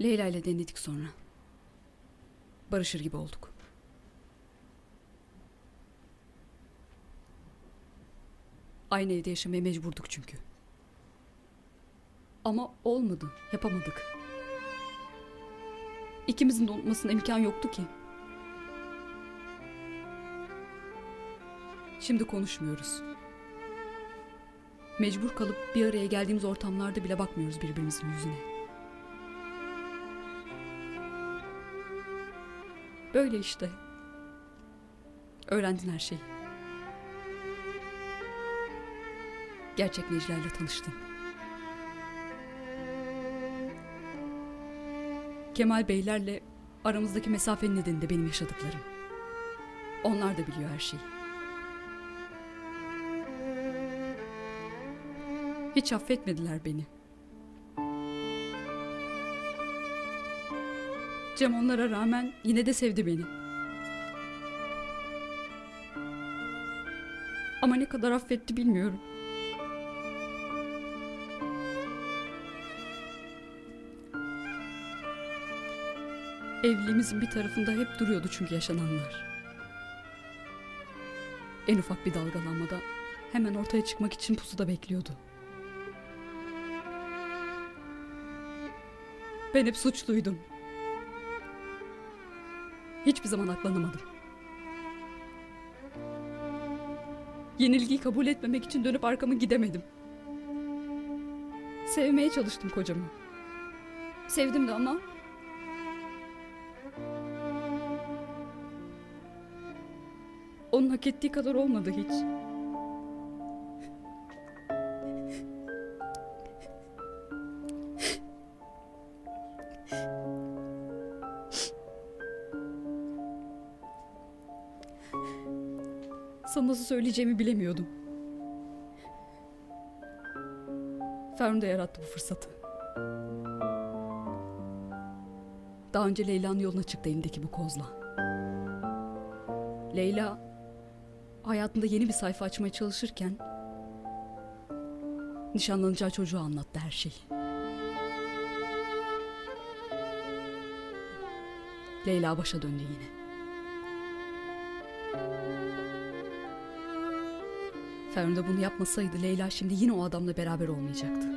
Leyla ile denedik sonra. Barışır gibi olduk. Aynı evde yaşamaya mecburduk çünkü. Ama olmadı, yapamadık. İkimizin de unutmasına imkan yoktu ki. Şimdi konuşmuyoruz. Mecbur kalıp bir araya geldiğimiz ortamlarda bile bakmıyoruz birbirimizin yüzüne. Böyle işte. Öğrendin her şeyi. Gerçek Necla ile tanıştın. Kemal Beylerle aramızdaki mesafenin nedeni de benim yaşadıklarım. Onlar da biliyor her şeyi. Hiç affetmediler beni. Cem onlara rağmen yine de sevdi beni. Ama ne kadar affetti bilmiyorum. Evliliğimizin bir tarafında hep duruyordu çünkü yaşananlar. En ufak bir dalgalanmada hemen ortaya çıkmak için pusuda bekliyordu. Ben hep suçluydum. Hiçbir zaman aklanamadım. Yenilgiyi kabul etmemek için dönüp arkamı gidemedim. Sevmeye çalıştım kocamı. Sevdim de ama onun hak ettiği kadar olmadı hiç. Sana nasıl söyleyeceğimi bilemiyordum. Ferhun da yarattı bu fırsatı. Daha önce Leyla'nın yoluna çıktı elindeki bu kozla. Leyla hayatında yeni bir sayfa açmaya çalışırken nişanlanacağı çocuğu anlattı her şeyi. Leyla başa döndü yine. Ferhun da bunu yapmasaydı Leyla şimdi yine o adamla beraber olmayacaktı.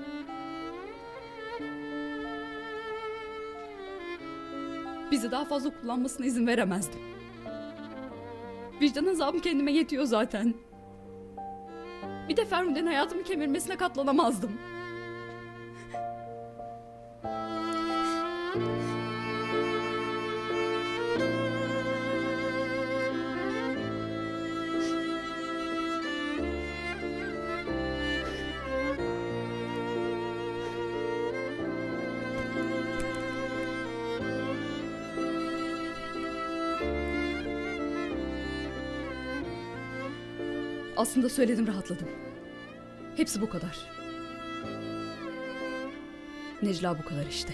Bizi daha fazla kullanmasına izin veremezdim. Vicdan azabım kendime yetiyor zaten. Bir de Ferhunde'nin hayatımı kemirmesine katlanamazdım. Aslında söyledim rahatladım. Hepsi bu kadar. Necla bu kadar işte.